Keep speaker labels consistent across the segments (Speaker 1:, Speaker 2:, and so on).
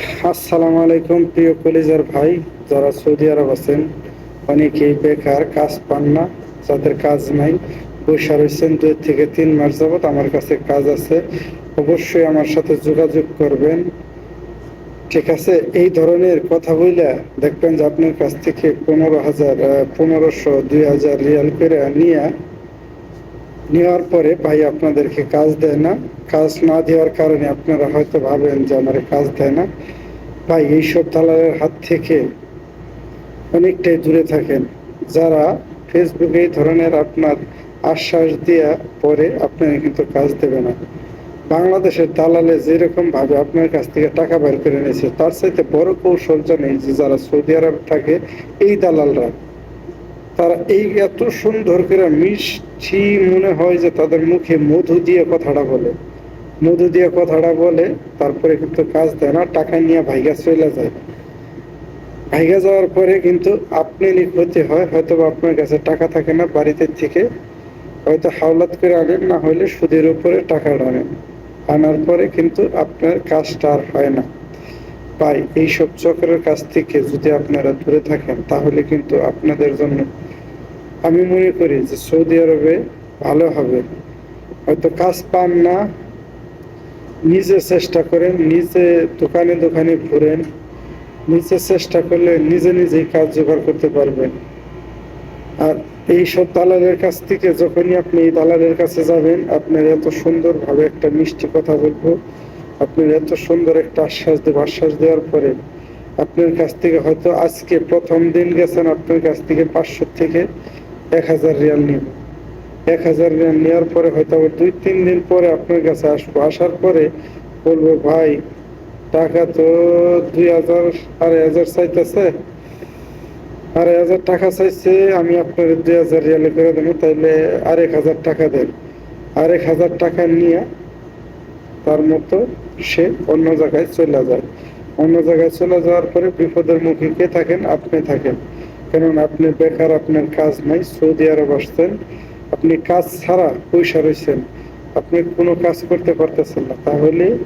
Speaker 1: আসসালামু আলাইকুম, প্রিয় কলিজার ভাই, যারা সৌদি আরব আছেন, অনেকেই বেকার, কাজ পান না, যাদের কাজ নাই। বৈশা রয়েছেন দুই থেকে তিন মাস যাবত আমার কাছে কাজ আছে। অবশ্যই আমার সাথে যোগাযোগ করবেন। ঠিক আছে, এই ধরনের কথা বইলে দেখবেন যে আপনার কাছ থেকে পনেরো হাজার পনেরোশো, দুই হাজার রিয়াল করে নিয়ে নেওয়ার পরে ভাই আপনাদেরকে কাজ দেয় না। কাজ না দেওয়ার কারণে আপনারা হয়তো ভাবেন যে আমার কাজ দেয় না। ভাই, এইসব দালালের হাত থেকে অনেকটাই দূরে থাকেন। যারা ফেসবুকে এই ধরনের আপনার আশ্বাস দেওয়া পরে আপনারা কিন্তু কাজ দেবে না। বাংলাদেশের দালালে যেরকম ভাবে আপনার কাছ থেকে টাকা বের করে নিয়েছে, তার সাথে বড় কৌশল জানে যে যারা সৌদি আরব থাকে, এই দালালরা তারা এই এত সুন্দর করে মিষ্টি মনে হয় যে তাদের মুখে মধু দিয়ে কথাটা বলে। মধু দিয়ে কথাটা বলে, তারপরে কিন্তু কাজ দেয় না, টাকা নিয়ে ভাইগা চলে যায়। ভাইগা যাওয়ার পরে কিন্তু আপনি ক্ষতি হয় হয়তো আপনার কাছে টাকা থাকে না বাড়িতে থেকে, হয়তো হাওলাত করে আনেন, না হলে সুদের উপরে টাকা আনেন। আনার পরে কিন্তু আপনার কাজটা আর হয় না। ভাই, এইসব চক্রের কাছ থেকে যদি আপনারা দূরে থাকেন, তাহলে কিন্তু আপনাদের জন্য আমি মনে করি যে সৌদি আরবে ভালো হবে। হয়তো কাজ পান না, নিজে চেষ্টা করেন, নিজে দোকানে দোকানে ঘুরেন, নিজে চেষ্টা করলে নিজে নিজেই কাজ জোগাড় করতে পারবেন। আর এই সব দালালের কাছ থেকে যখনই আপনি এই দালালের কাছে যাবেন, আপনার এত সুন্দরভাবে একটা মিষ্টি কথা বলব, আপনার এত সুন্দর একটা আশ্বাস দেব, আশ্বাস দেওয়ার পরে আপনার কাছ থেকে হয়তো আজকে প্রথম দিন গেছেন, আপনার কাছ থেকে পাঁচশো থেকে এক হাজার রিয়াল নিব। এক হাজার রিয়াল নেওয়ার পরে হয়তো আবার দুই, তিন দিন পরে আপনার কাছে আসব। আসার পরে বলব, ভাই, টাকা তো দুই হাজার, আড়াই হাজার চাইতেছে। আড়াই হাজার টাকা চাইছে, আমি আপনার দুই হাজার রিয়ালে করে দেবো, তাইলে আরেক হাজার টাকা দেন। আরেক হাজার টাকা নিয়ে তার মতো সে অন্য জায়গায় চলে যায়। অন্য জায়গায় চলে যাওয়ার পরে বিপদের মুখে কে থাকেন? আপনি থাকেন। কেননা আপনি বেকার, আপনার কাজ নাই, সৌদি আরব আসছেন। আপনি কাজ ছাড়া পয়সা রয়েছেন। আপনি কোনো কাজ করতে পারতেছেন না। তাহলে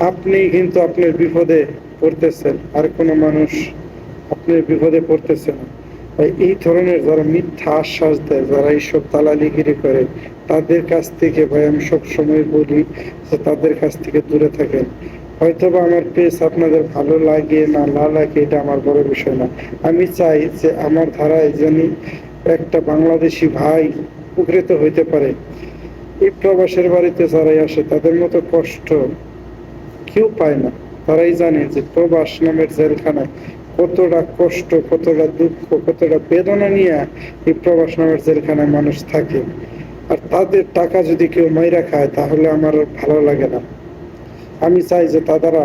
Speaker 1: আপনি কিন্তু আপনার বিপদে পড়তেছেন। আর কোনো মানুষ আপনার বিপদে পড়তেছে না। তাই এই ধরনের যারা মিথ্যা আশ্বাস দেয়, যারা এইসব দালালিগিরি করে, তাদের কাছ থেকে ভাই আমি সবসময় বলি যে তাদের কাছ থেকে দূরে থাকেন। হয়তো বা আমার পেজ আপনাদের ভালো লাগে না না লাগে, এটা আমার বড় বিষয় না। আমি চাই যে আমার ধারায় জানি একটা বাংলাদেশি ভাই উপকৃত হইতে পারে। এই প্রবাসের বাড়িতে যারাই আসে, তাদের মতো কষ্ট কেউ পায় না। তারাই জানে যে প্রবাস নামের জেলখানায় কতটা কষ্ট, কতটা দুঃখ, কতটা বেদনা নিয়ে এই প্রবাস নামের জেলখানায় মানুষ থাকে। আর তাদের টাকা যদি কেউ মাইরা খায়, তাহলে আমার ভালো লাগে না। আমি চাই যে তারা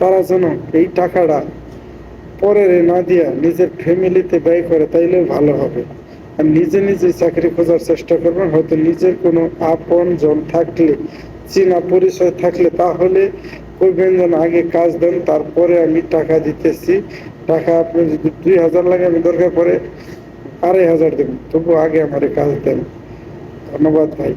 Speaker 1: তারা যেন এই টাকাটা পরে না দিয়া নিজের ফ্যামিলিতে ব্যয় করে, তাইলে ভালো হবে। আর নিজে নিজে চাকরি খোঁজার চেষ্টা করবেন, হয়তো নিজের কোনো আপন জন থাকলে, চেনা পরিচয় থাকলে, তাহলে কইবেন যেন আগে কাজ দেন, তারপরে আমি টাকা দিতেছি। টাকা আপনি যদি দুই হাজার লাগে, আমি দরকার পরে আড়াই হাজার দেবেন তবু আগে আমার কাজ দেন। ধন্যবাদ ভাই।